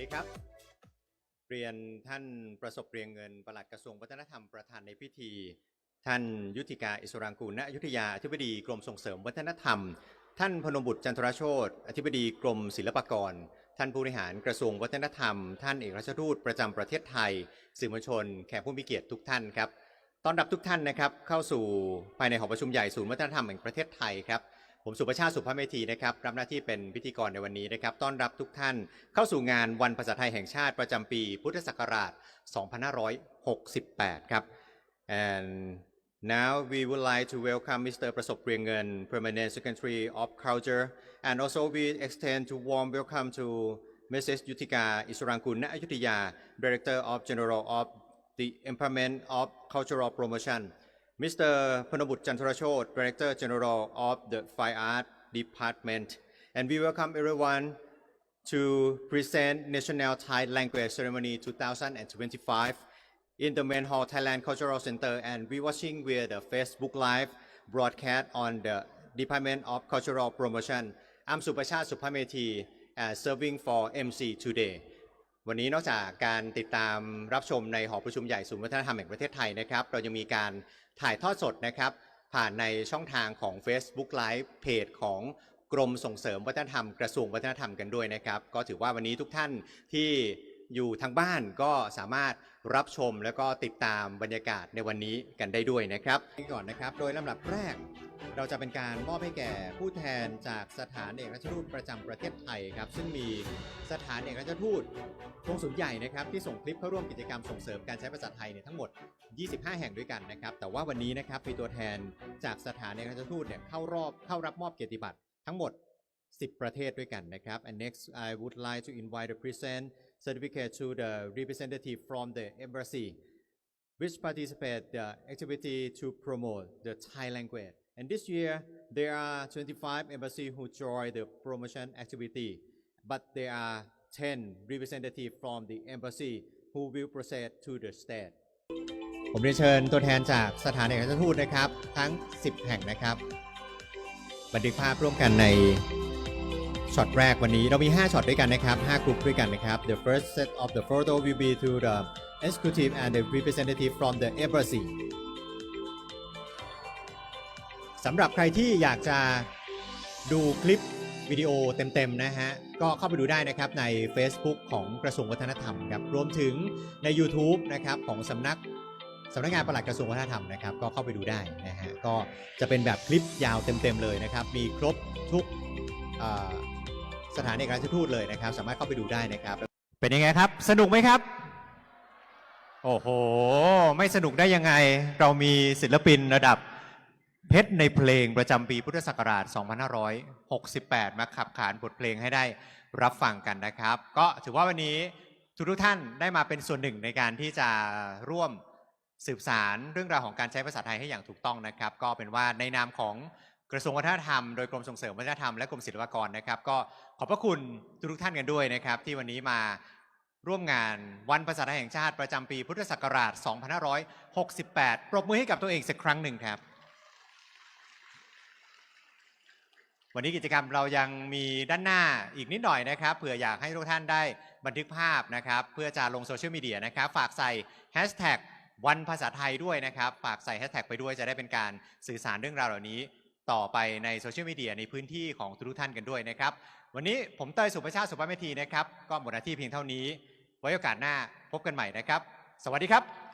ดีครับ เรียนท่านประสบเรียงเงินประหลัดกระทรวงวัฒนธรรมประธานในพิธี ท่านยุทธิกาอิสรางกูลณอยุธยาอธิบดีกรมส่งเสริมวัฒนธรรม ท่านพนมบุตรจันทรโชตอธิบดีกรมศิลปากร ท่านผู้บริหารกระทรวงวัฒนธรรม ท่านเอกราชทูตประจำประเทศไทย สื่อมวลชน แขกผู้มีเกียรติทุกท่านครับ ตอนรับทุกท่านนะครับเข้าสู่ภายในหอประชุมใหญ่ศูนย์วัฒนธรรมแห่งประเทศไทยครับ ผมสุประชาติสุภาพเมธีนะครับรับหน้าที่เป็นพิธีกรในวันนี้นะครับ ต้อนรับทุกท่านเข้าสู่งานวันภาษาไทยแห่งชาติประจำปีพุทธศักราช 2568 ครับ and now we would like to welcome Mr. Prasop Priyangan, Permanent Secretary of Culture and also we extend to warm welcome to Mrs. Yutika Isurankun Ayutthaya, Director of General of the Empowerment of Cultural Promotion Mr. Panabut Chantarachot, Director General of the Fine Art Department. And we welcome everyone to present National Thai Language Ceremony 2025 in the Main Hall Thailand Cultural Center and we're watching via the Facebook Live broadcast on the Department of Cultural Promotion. I'm Supachat Suphamethi, uh, serving for MC today. วันนี้นอกจากการติดตามรับชมในหอประชุมใหญ่ศูนย์วัฒนธรรมแห่งประเทศไทยนะครับ เรายังมีการถ่ายทอดสดนะครับ ผ่านในช่องทางของ Facebook Live เพจของกรมส่งเสริมวัฒนธรรมกระทรวงวัฒนธรรมกันด้วยนะครับ ก็ถือว่าวันนี้ทุกท่านที่อยู่ทางบ้านก็สามารถรับชมแล้วก็ติดตามบรรยากาศในวันนี้กันได้ด้วยนะครับก่อนนะครับ โดยลำดับแรก เราจะเป็นการมอบให้แก่ผู้แทนจากสถานเอกราชทูตประจำประเทศไทยครับ ซึ่งมีสถานเอกราชทูตกงสุลใหญ่นะครับที่ส่งคลิปเข้าร่วมกิจกรรมส่งเสริมการใช้ภาษาไทยเนี่ยทั้งหมด 25 แห่งด้วยกันนะครับ แต่ว่าวันนี้นะครับมีตัวแทนจากสถานเอกราชทูตเนี่ยเข้ารอบเข้ารับมอบเกียรติบัตรทั้งหมด 10 ประเทศด้วยกันนะครับ and next I would like to invite the present certificate to the representative from the embassy which participate the activity to promote the Thai language. And this year, there are 25 embassy who join the promotion activity, but there are 10 representatives from the embassy who will proceed to the state. ผมเรียนเชิญตัวแทนจากสถานเอกอัครราชทูตนะครับ ทั้ง 10 แห่งนะครับ บันทึกภาพร่วมกันในช็อตแรกวันนี้เรามี 5ช็อตด้วยกันนะครับ 5 กลุ่มด้วยกันนะครับ The first set of the photo will be to the executive and the representative from the embassy สำหรับใครที่อยากจะดูคลิปวิดีโอเต็มๆนะฮะ ก็เข้าไปดูได้นะครับใน Facebook ของกระทรวงวัฒนธรรมครับ รวมถึงใน YouTube นะครับของสำนักสำนักงานปลัดกระทรวงวัฒนธรรมนะครับ ก็เข้าไปดูได้นะฮะ ก็จะเป็นแบบคลิปยาวเต็มๆเลยนะครับ มีครบทุกสถานเอกอัครราชทูตเลยนะครับ สามารถเข้าไปดูได้นะครับ เป็นยังไงครับ สนุกไหมครับ โอ้โห ไม่สนุกได้ยังไง เรามีศิลปินระดับ เพชรในเพลงประจำปีพุทธศักราช 2568 มาขับขานบทเพลงให้ได้รับฟังกันนะครับ ก็ถือว่าวันนี้ทุกทุกท่านได้มาเป็นส่วนหนึ่งในการที่จะร่วมสืบสารเรื่องราวของการใช้ภาษาไทยให้อย่างถูกต้องนะครับ ก็เป็นว่าในนามของกระทรวงวัฒนธรรมโดยกรมส่งเสริมวัฒนธรรมและกรมศิลปากรนะครับ ก็ขอบพระคุณทุกๆท่านกันด้วยนะครับ ที่วันนี้มาร่วมงานวันภาษาไทยแห่งชาติประจำปีพุทธศักราช 2568 ปรบมือให้กับตัวเองสักครั้งหนึ่งครับ วันนี้กิจกรรมเรายังมีด้านหน้าอีกนิดหน่อยนะครับเผื่ออยากให้ทุกท่านได้บันทึกภาพนะครับ เพื่อจะลงโซเชียลมีเดียนะครับฝากใส่แฮชแท็กวันภาษาไทยด้วยนะครับฝากใส่แฮชแท็กไปด้วยจะได้เป็นการสื่อสารเรื่องราวเหล่านี้ต่อไปในโซเชียลมีเดียในพื้นที่ของทุกท่านกันด้วยนะครับ วันนี้ผมเตยสุประชาติสุภาพเมธีนะครับ ก็หมดหน้าที่เพียงเท่านี้ ไว้โอกาสหน้าพบกันใหม่นะครับ สวัสดีครับ